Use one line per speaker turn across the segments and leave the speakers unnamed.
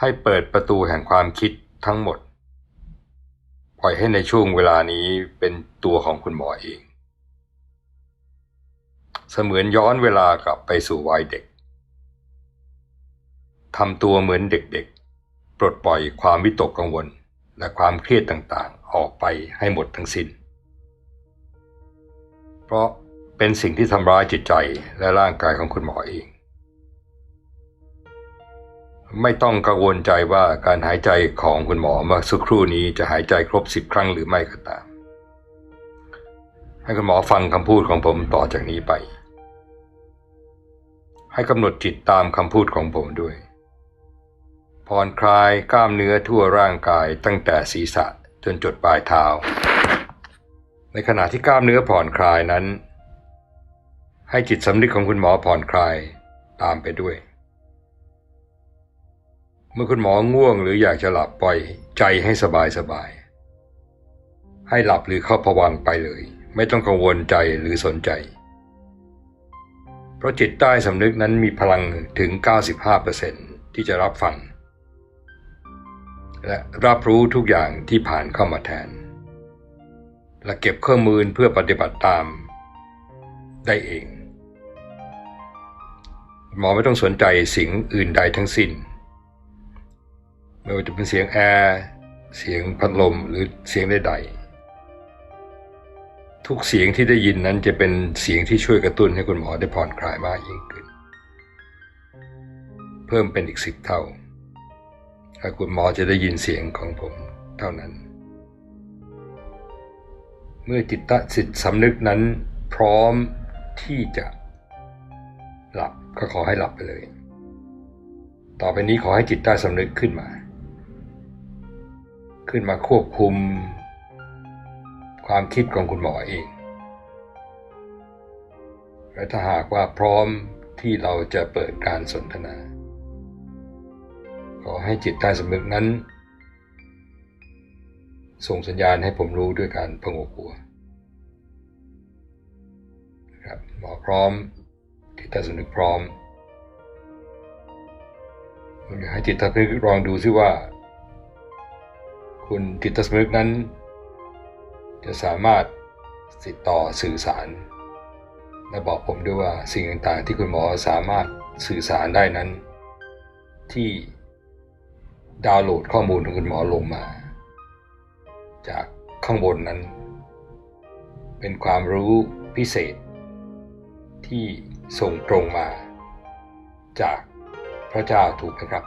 ให้เปิดประตูแห่งความคิดทั้งหมด ปล่อยให้ในช่วงเวลานี้เป็นตัวของคุณหมอเอง เสมือนย้อนเวลากลับไปสู่วัยเด็กทำตัวเหมือนเด็กๆ ปลดปล่อยความวิตกกังวล และความเครียดต่างๆ ออกไปให้หมดทั้งสิ้น เพราะเป็นสิ่งที่ทำร้ายจิตใจและร่างกายของคุณหมอเอง ไม่ต้องกังวลใจว่าการหายใจของคุณหมอเมื่อสักครู่นี้จะหายใจครบสิบครั้งหรือไม่ก็ตาม ให้คุณหมอฟังคำพูดของผมต่อจากนี้ไป ให้กำหนดจิตตามคำพูดของผมด้วย ผ่อนคลายกล้ามเนื้อทั่วร่างกายตั้งแต่ศีรษะจนจดปลายเท้า ในขณะที่กล้ามเนื้อผ่อนคลายนั้น ให้จิตสำนึกของคุณหมอผ่อนคลายตามไปด้วย เมื่อคุณหมอง่วงหรืออยากจะหลับปล่อยใจให้สบายสบาย ให้หลับหรือเข้าผวังไปเลย ไม่ต้องกังวลใจหรือสนใจ เพราะจิตใต้สำนึกนั้นมีพลังถึง 95%ที่จะรับฟัง และรับรู้ทุกอย่างที่ผ่านเข้ามาแทน และเก็บเครื่องมือเพื่อปฏิบัติตาม ได้เอง หมอไม่ต้องสนใจสิ่งอื่นใดทั้งสิ้น ไม่ว่าจะเป็นเสียงแอร์เสียงพัดลมหรือเสียงใดๆทุกเสียงที่ได้ยินนั้นจะเป็นเสียงที่ช่วยกระตุ้นให้คุณหมอได้ผ่อนคลายมากยิ่งขึ้น เพิ่มเป็นอีกสิบเท่าถ้าคุณหมอจะได้ยินเสียงของผมเท่านั้น เมื่อจิตตะสิทธิสำนึกนั้นพร้อมที่จะหลับก็ขอให้หลับไปเลย ต่อไปนี้ขอให้จิตใต้สำนึกขึ้นมา ขึ้นมาควบคุม ความคิดของคุณหมอเอง และถ้าหากว่าพร้อมที่เราจะเปิดการสนทนา ขอให้จิตใต้สำนึกนั้น ส่งสัญญาณให้ผมรู้ด้วยการพงกหัวครับหมอพร้อม จิตใต้สำนึกพร้อมผมอยากให้จิตใต้สำนึกลองดูซิว่า คุณจิตตสำนึกนั้น จะสามารถติดต่อสื่อสาร และบอกผมด้วยว่าสิ่งต่างๆ ที่คุณหมอสามารถสื่อสารได้นั้น ที่ดาวน์โหลดข้อมูลของคุณหมอลงมา จากข้างบนนั้น เป็นความรู้พิเศษ ที่ส่งตรงมา จากพระเจ้าถูกไหมครับ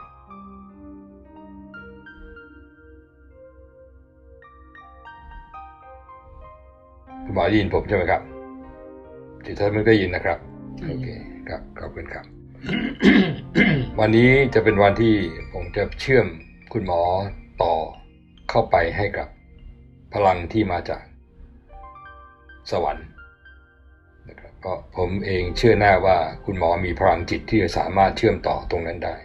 คุณหมอได้ยินผมใช่ไหมครับจิตท่านไม่ได้ยินนะครับโอเคครับขอบคุณครับ วันนี้จะเป็นวันที่ผมจะเชื่อมคุณหมอต่อเข้าไปให้กับพลังที่มาจากสวรรค์นะครับก็ผมเองเชื่อแน่ว่าคุณหมอมีพลังจิตที่จะสามารถเชื่อมต่อตรงนั้นได้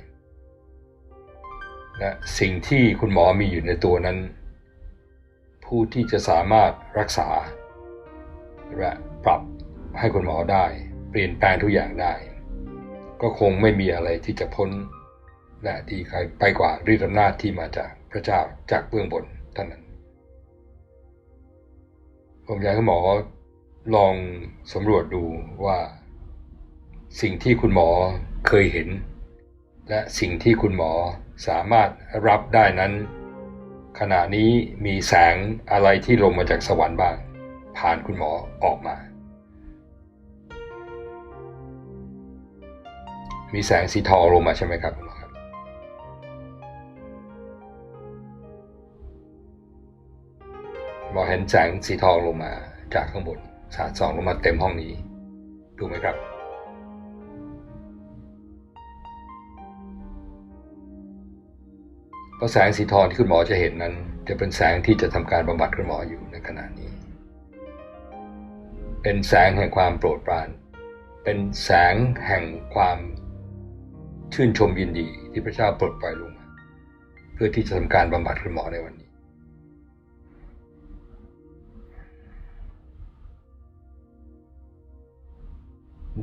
และสิ่งที่คุณหมอมีอยู่ในตัวนั้น ผู้ที่จะสามารถรักษา และปรับให้คุณหมอได้ เปลี่ยนแปลงทุกอย่างได้ ก็คงไม่มีอะไรที่จะพ้น และดีใครไปกว่าฤทธิอำนาจที่มาจากพระเจ้าจากเบื้องบนเท่านั้น ผมอยากให้หมอลองสำรวจดูว่า สิ่งที่คุณหมอเคยเห็น และสิ่งที่คุณหมอสามารถรับได้นั้น ขณะนี้มีแสงอะไรที่ลงมาจากสวรรค์บ้าง ผ่านคุณหมอออกมา มีแสงสีทองลงมาใช่ไหมครับคุณหมอครับ หมอเห็นแสงสีทองลงมาจากข้างบนสาดส่องลงมาเต็มห้องนี้ถูกไหมครับเพราะแสงสีทองที่คุณหมอจะเห็นนั้น จะเป็นแสงที่จะทำการบำบัดคุณหมออยู่ในขณะนี้ เป็นแสงแห่งความโปรดปราน เป็นแสงแห่งความชื่นชมยินดีที่พระเจ้าปลดปล่อยลงมา เพื่อที่จะทำการบำบัดคุณหมอในวันนี้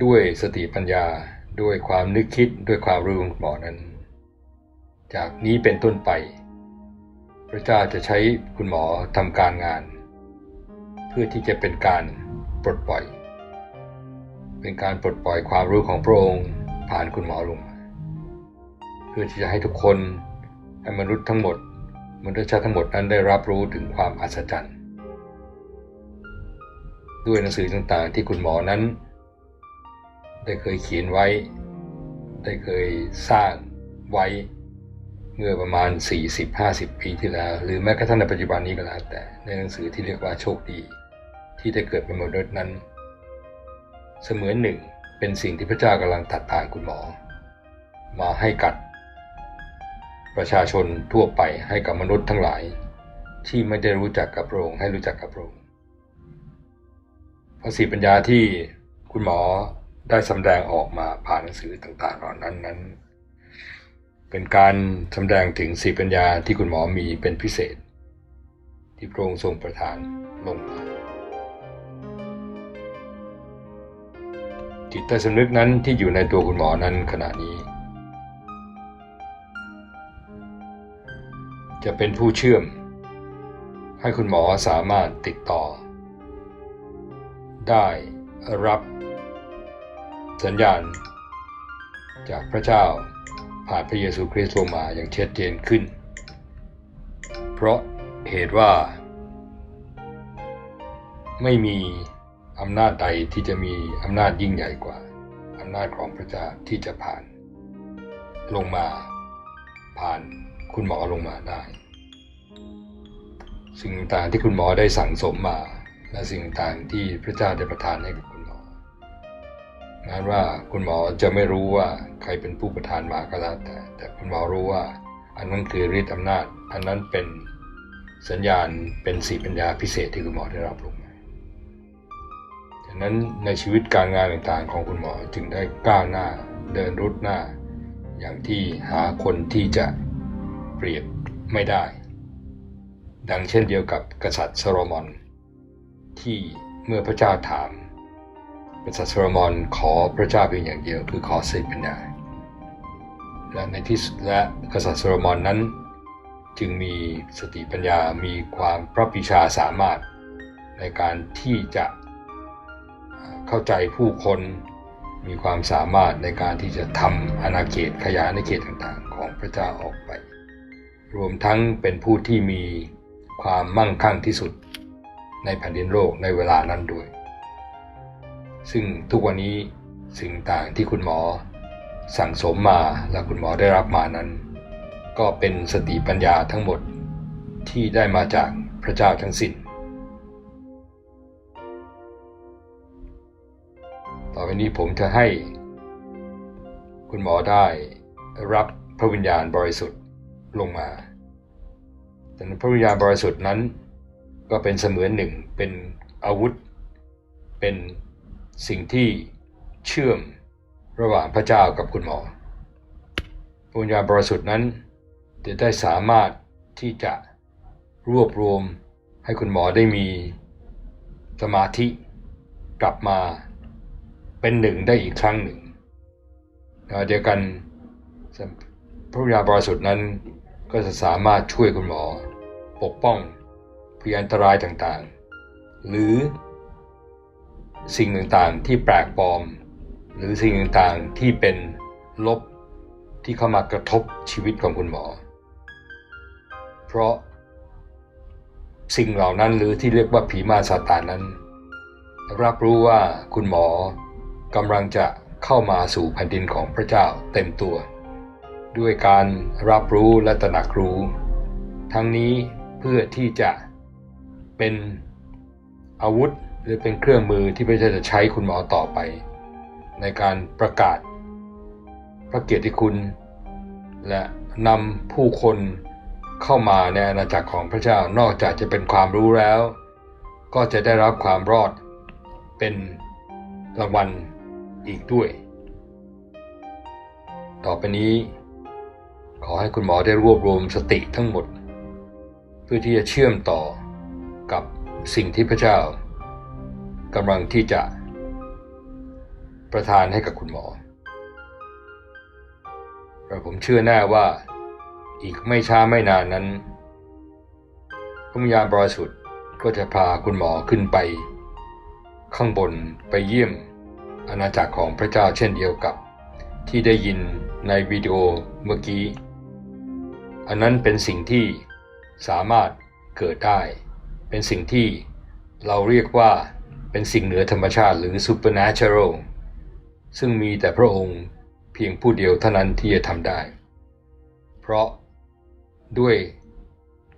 ด้วยสติปัญญาด้วยความนึกคิดด้วยความรู้ของคุณหมอนั้น จากนี้เป็นต้นไป พระเจ้าจะใช้คุณหมอทำการงาน เพื่อที่จะเป็นการ ปลดปล่อย เป็นการปลดปล่อยความรู้ของพระองค์ผ่านคุณหมอลงมาเพื่อที่จะให้ทุกคนให้มนุษย์ทั้งหมดมนุษยชาติทั้งหมดนั้นได้รับรู้ถึงความอัศจรรย์ ด้วยหนังสือต่างๆที่คุณหมอนั้น ได้เคยเขียนไว้ ได้เคยสร้างไว้เมื่อประมาณ 40-50 ปีที่แล้ว หรือแม้กระทั่งในปัจจุบันนี้ก็แล้วแต่ในหนังสือที่เรียกว่าโชคดี ที่ได้เกิดเป็นมนุษย์นั้น เสมือนหนึ่งเป็นสิ่งที่พระเจ้ากำลังตัดทางคุณหมอ มาให้กัด ประชาชนทั่วไปให้กับมนุษย์ทั้งหลาย ที่ไม่ได้รู้จักกับพระองค์ให้รู้จักกับพระองค์พระสีปัญญาที่คุณหมอได้สำแดงออกมาผ่านหนังสือต่างๆเหล่านั้นนั้น เป็นการสำแดงถึงสีปัญญาที่คุณหมอมีเป็นพิเศษ ที่พระองค์ทรงประทานลงมา จิตใต้สำนึกนั้นที่อยู่ในตัวคุณหมอนั้นขณะนี้ จะเป็นผู้เชื่อม ให้คุณหมอสามารถติดต่อ ได้รับสัญญาณ จากพระเจ้าผ่านพระเยซูคริสต์ลงมาอย่างชัดเจนขึ้น เพราะเหตุว่า ไม่มี อำนาจใดที่จะมีอำนาจยิ่งใหญ่กว่าอำนาจของพระเจ้าที่จะผ่าน ลงมาผ่านคุณหมอลงมาได้ สิ่งต่างที่คุณหมอได้สั่งสมมา และสิ่งต่างที่พระเจ้าได้ประทานให้กับคุณหมอแม้นว่าคุณหมอจะไม่รู้ว่าใครเป็นผู้ประทานมาก็แล้วแต่ แต่คุณหมอรู้ว่า อันนั้นคือฤทธิ์อำนาจ อันนั้นเป็นสัญญาณเป็นสีปัญญาพิเศษที่คุณหมอได้รับลงมา ฉะนั้นในชีวิตการงานต่างๆของคุณหมอจึงได้ก้าวหน้าเดินรุดหน้า อย่างที่หาคนที่จะเปรียบไม่ได้ ดังเช่นเดียวกับกษัตริย์โซโลมอน ที่เมื่อพระเจ้าถาม กษัตริย์โซโลมอนขอพระเจ้าเพียงอย่างเดียวคือขอสติปัญญาและในที่สุดและกษัตริย์โซโลมอนนั้น จึงมีสติปัญญามีความพระปิชาสามารถในการที่จะ เข้าใจผู้คน มีความสามารถในการที่จะทำอาณาเขตขยายอาณาเขตต่างๆ ของพระเจ้าออกไป รวมทั้งเป็นผู้ที่มีความมั่งคั่งที่สุดในแผ่นดินโลกในเวลานั้นด้วย ซึ่งทุกวันนี้สิ่งต่างที่คุณหมอสั่งสมมาและคุณหมอได้รับมานั้น ก็เป็นสติปัญญาทั้งหมดที่ได้มาจากพระเจ้าทั้งสิ้น นี้ผมจะให้ คุณหมอได้รับพระวิญญาณบริสุทธิ์ลงมาแต่พระวิญญาณบริสุทธิ์นั้น ก็เป็นเสมือนหนึ่งเป็นอาวุธ เป็นสิ่งที่เชื่อมระหว่างพระเจ้ากับคุณหมอพระวิญญาณบริสุทธิ์นั้นจะได้สามารถที่จะรวบรวมให้คุณหมอได้มีสมาธิกลับมา เป็นหนึ่งได้อีกครั้งหนึ่งเดียวกันพระวิญญาบริสุทธิ์นั้นก็จะสามารถช่วยคุณหมอ ปกป้องพยอันตรายต่างๆ หรือสิ่งต่างๆที่แปลกปลอม หรือสิ่งต่างๆที่เป็นลบที่เข้ามากระทบชีวิตของคุณหมอ เพราะสิ่งเหล่านั้นหรือที่เรียกว่าผีมาซาตานนั้น รับรู้ว่าคุณหมอ กำลังจะเข้ามาสู่แผ่นดินของพระเจ้าเต็มตัว ด้วยการรับรู้และตระหนักรู้ ทั้งนี้เพื่อที่จะเป็นอาวุธหรือเป็นเครื่องมือที่พระเจ้าจะใช้คุณหมอต่อไป ในการประกาศ พระเกียรติคุณ และนำผู้คนเข้ามาในอาณาจักรของพระเจ้านอกจากจะเป็นความรู้แล้ว ก็จะได้รับความรอดเป็นรางวัล อีกด้วย ต่อไปนี้ ขอให้คุณหมอได้รวบรวมสติทั้งหมด เพื่อที่จะเชื่อมต่อกับสิ่งที่พระเจ้ากำลังที่จะประทานให้กับคุณหมอแต่ผมเชื่อแน่ว่าอีกไม่ช้าไม่นานนั้นพระวิญญาณบริสุทธิ์ก็จะพาคุณหมอขึ้นไป ข้างบนไปเยี่ยม อาณาจักรของพระเจ้าเช่นเดียวกับ ที่ได้ยินในวิดีโอเมื่อกี้ อันนั้นเป็นสิ่งที่สามารถเกิดได้ เป็นสิ่งที่เราเรียกว่าเป็นสิ่งเหนือธรรมชาติหรือ supernatural ซึ่งมีแต่พระองค์เพียงผู้เดียวเท่านั้นที่จะทำได้ เพราะด้วย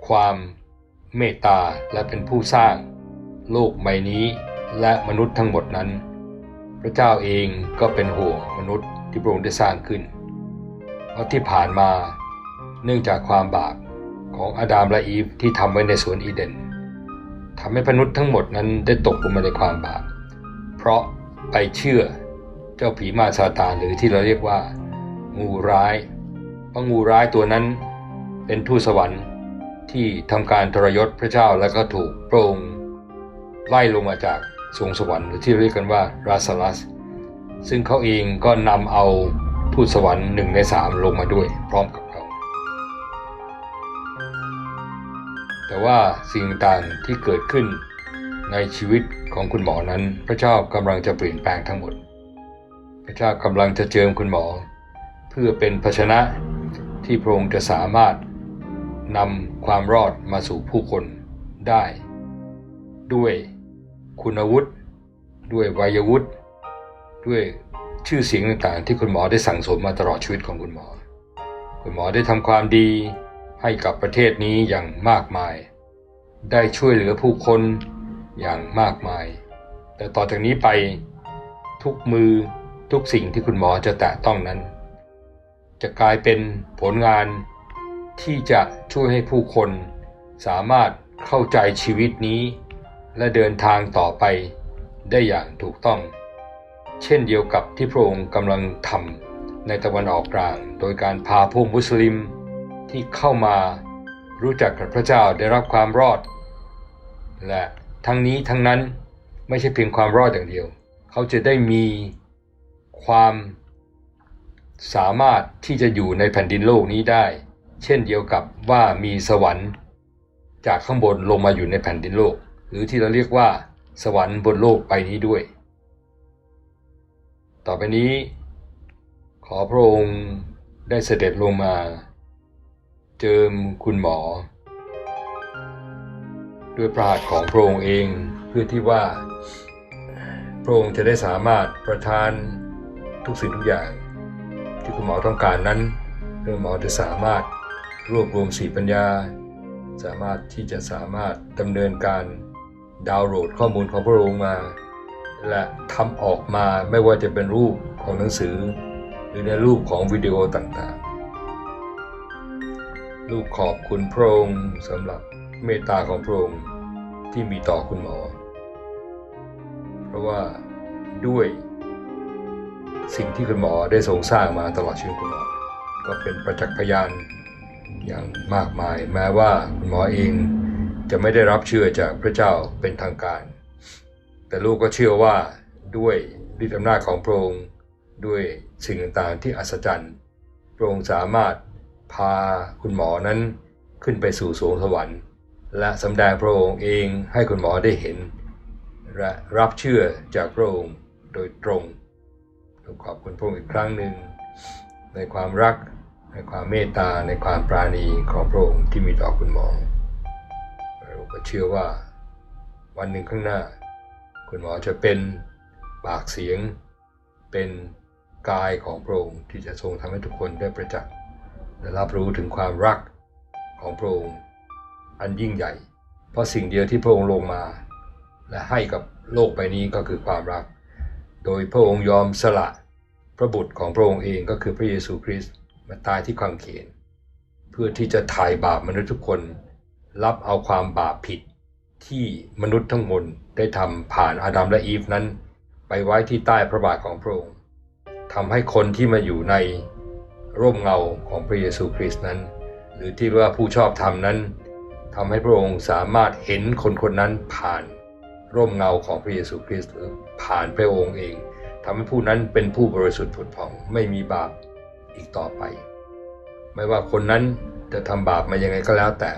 ความเมตตาและเป็นผู้สร้างโลกใบนี้และมนุษย์ทั้งหมดนั้น พระเจ้าเองก็เป็นห่วงมนุษย์ที่พระองค์ได้สร้างขึ้น เพราะที่ผ่านมาเนื่องจากความบาปของอาดามและอีฟที่ทำไว้ในสวนอีเดนทำให้มนุษย์ทั้งหมดนั้นได้ตกลงมาในความบาป เพราะไปเชื่อเจ้าผีมาซาตานหรือที่เราเรียกว่า งูร้าย เพราะงูร้ายตัวนั้นเป็นทูตสวรรค์ที่ทำการทรยศพระเจ้าและก็ถูกพระองค์ไล่ลงมาจาก สวงสวรรค์หรือที่เรียกกันว่าราสลัส ซึ่งเขาเองก็นำเอาทูตสวรรค์หนึ่งในสามลงมาด้วยพร้อมกับเขาแต่ว่าสิ่งต่างที่เกิดขึ้นในชีวิตของคุณหมอนั้น พระเจ้ากำลังจะเปลี่ยนแปลงทั้งหมด พระเจ้ากำลังจะเจิมคุณหมอ เพื่อเป็นภาชนะที่พระองค์จะสามารถนำความรอดมาสู่ผู้คนได้ ด้วย คุณวุฒิด้วยวัยวุฒิด้วยชื่อเสียงต่างๆ ที่คุณหมอได้สั่งสมมาตลอดชีวิตของคุณหมอ คุณหมอได้ทำความดีให้กับประเทศนี้อย่างมากมาย ได้ช่วยเหลือผู้คนอย่างมากมาย แต่ต่อจากนี้ไปทุกมือทุกสิ่งที่คุณหมอจะแตะต้องนั้น จะกลายเป็นผลงานที่จะช่วยให้ผู้คนสามารถเข้าใจชีวิตนี้ และเดินทางต่อไปได้อย่างถูกต้อง เช่นเดียวกับที่พระองค์กำลังทำในตะวันออกกลาง โดยการพาพวกมุสลิมที่เข้ามารู้จักกับพระเจ้าได้รับความรอด และทั้งนี้ทั้งนั้นไม่ใช่เพียงความรอดอย่างเดียว เขาจะได้มีความสามารถที่จะอยู่ในแผ่นดินโลกนี้ได้ เช่นเดียวกับว่ามีสวรรค์ จากข้างบนลงมาอยู่ในแผ่นดินโลก หรือที่เราเรียกว่า สวรรค์บนโลกใบนี้ด้วย ต่อไปนี้ ขอพระองค์ได้เสด็จลงมา เจิมคุณหมอ ด้วยพระหัตถ์ของพระองค์เองเพื่อที่ว่า พระองค์จะได้สามารถประทานทุกสิ่งทุกอย่าง ที่คุณหมอต้องการนั้นเพื่อหมอจะสามารถรวบรวมสีปัญญา สามารถที่จะสามารถดำเนินการ ดาวน์โหลดข้อมูลของพระองค์มา และทำออกมาไม่ว่าจะเป็นรูปของหนังสือ หรือในรูปของวิดีโอต่างๆ ลูกขอบคุณพระองค์สำหรับเมตตาของพระองค์ที่มีต่อคุณหมอ เพราะว่าด้วยสิ่งที่คุณหมอได้ทรงสร้างมาตลอดชีวิตคุณหมอ ก็เป็นประจักษ์พยานอย่างมากมาย แม้ว่าคุณหมอเอง จะไม่ได้รับเชื่อจากพระเจ้าเป็นทางการ แต่ลูกก็เชื่อว่าด้วยฤทธิอำนาจของพระองค์ด้วยสิ่งต่างๆที่อัศจรรย์พระองค์สามารถพาคุณหมอนั้นขึ้นไปสู่สวงสวรรค์ และสำแดงพระองค์เองให้คุณหมอได้เห็นและรับเชื่อจากพระองค์โดยตรงต้องขอบคุณพระองค์อีกครั้งหนึ่ง ในความรัก ในความเมตตา ในความปราณีของพระองค์ที่มีต่อคุณหมอ ก็เชื่อว่า วันหนึ่งข้างหน้า คุณหมอจะเป็นปากเสียง เป็นกายของพระองค์ที่จะทรงทำให้ทุกคนได้ประจักษ์และรับรู้ถึงความรักของพระองค์อันยิ่งใหญ่ เพราะสิ่งเดียวที่พระองค์ลงมา และให้กับโลกใบนี้ก็คือความรัก โดยพระองค์ยอมสละพระบุตรของพระองค์เองก็คือพระเยซูคริสต์มาตายที่ข้างเขนเพื่อที่จะถ่ายบาปมนุษย์ทุกคน รับเอาความบาปผิดที่มนุษย์ทั้งหมดได้ทำผ่านอาดัมและอีฟนั้น ไปไว้ที่ใต้พระบาทของพระองค์ทำให้คนที่มาอยู่ในร่มเงาของพระเยซูคริสต์นั้น หรือที่เรียกว่าผู้ชอบธรรมนั้นทำให้พระองค์สามารถเห็นคนคนนั้นผ่านร่มเงาของพระเยซูคริสต์หรือผ่านพระองค์เองทำให้ผู้นั้นเป็นผู้บริสุทธิ์ผุดผ่องไม่มีบาปอีกต่อไป ไม่ว่าคนนั้นจะทำบาปมายังไงก็แล้วแต่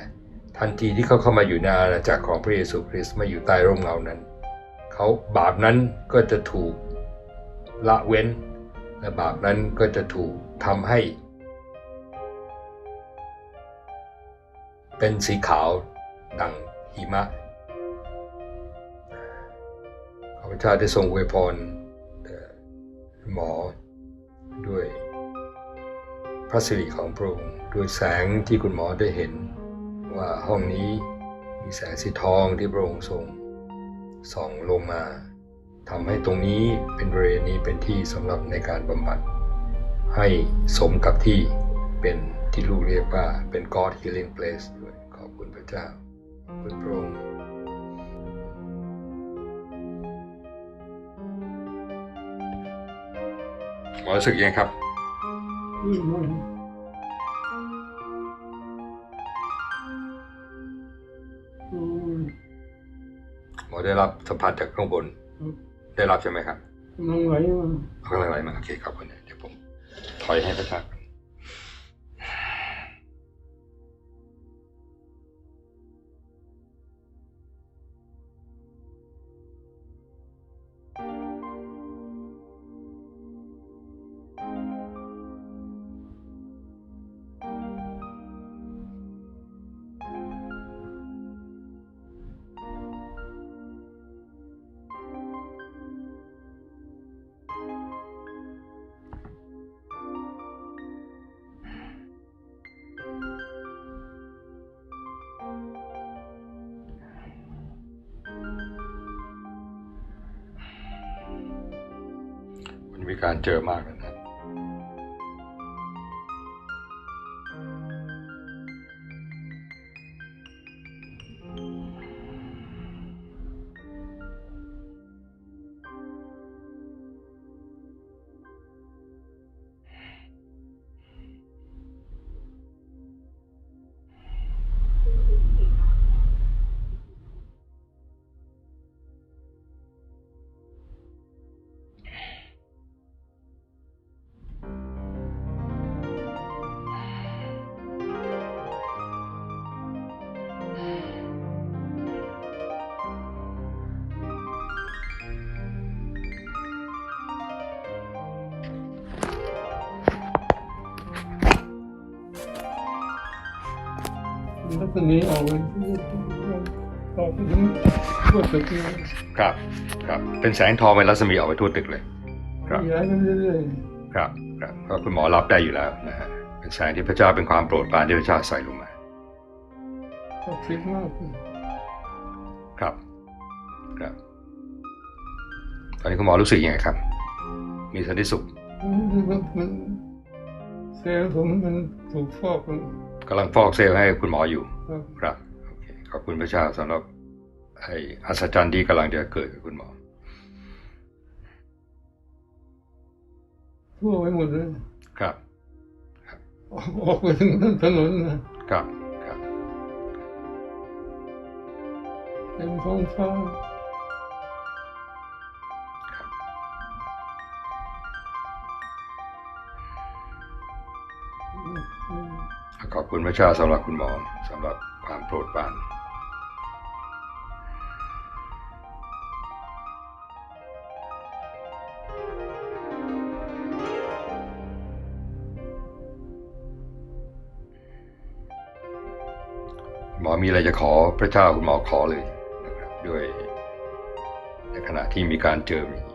ทันทีที่เขาเข้ามาอยู่ในอาณาจักรของพระเยซูคริสต์มาอยู่ใต้ร่มเงานั้น เขาบาปนั้นก็จะถูกละเว้น และบาปนั้นก็จะถูกทำให้ เป็นสีขาวดังหิมะข้าพเจ้าได้ทรงอวยพรหมอด้วยพระสิริของพระองค์ด้วยแสงที่คุณหมอได้เห็น ว่าห้องนี้มีแสงสีทองที่พระองค์ทรงส่องลงมาทำให้ตรงนี้เป็นบริเวณนี้เป็นที่สำหรับในการบำบัด ให้สมกับที่เป็นที่ลูกเรียกว่าเป็น God Healing Place ด้วยขอบคุณพระเจ้าขอบคุณพระองค์หมอรู้สึกยังไงครับ ได้รับสัมผัสจากข้างบน
ครับ
ได้รับใช่ไหมครับ
กำลังไหลมา
เขากำลังอะไรมาโอเคครับคนนี้เดี๋ยวผมถอยให้พระเจ้าก่อ มีการเจอมาก แล้วนะ
ลักษณะออกไปออกไปถึงทั่วตึกเลย
ครับ ครับ เป็นแสงทองเป็นรัศมีออกไปทั่วตึกเลย ครับ
ขยายไปเรื่อย
ครับ ครับก็คุณหมอรับได้อยู่แล้วนะฮะ เป็นแสงที่พระเจ้าเป็นความโปรดปรานที่พระเจ้าใส่ลงมา
ๆศักดิ์สิทธิ์มากเลย
ครับ ครับ ตอนนี้คุณหมอรู้สึกยังไงครับ มีสันติสุข
มันมันเซลล์ผมมันถูกฟอกมัน
กำลังฟอกเซลล์ให้คุณหมออยู่
ครับ
ครับโอเคขอบคุณพระเจ้าสำหรับไอ้อัศจรรย์ที่กำลังจะเกิดกับคุณหมอ
ทั่วไปหมดเลย
ครับ
ออกออกไปถึงถนนนะครับ
ครับ
เต็มท้องฟ้า
ขอบคุณพระเจ้าสำหรับคุณหมอสำหรับความโปรดปรานหมอมีอะไรจะขอพระเจ้าคุณหมอขอเลยนะครับด้วยในขณะที่มีการเจออย่างนี้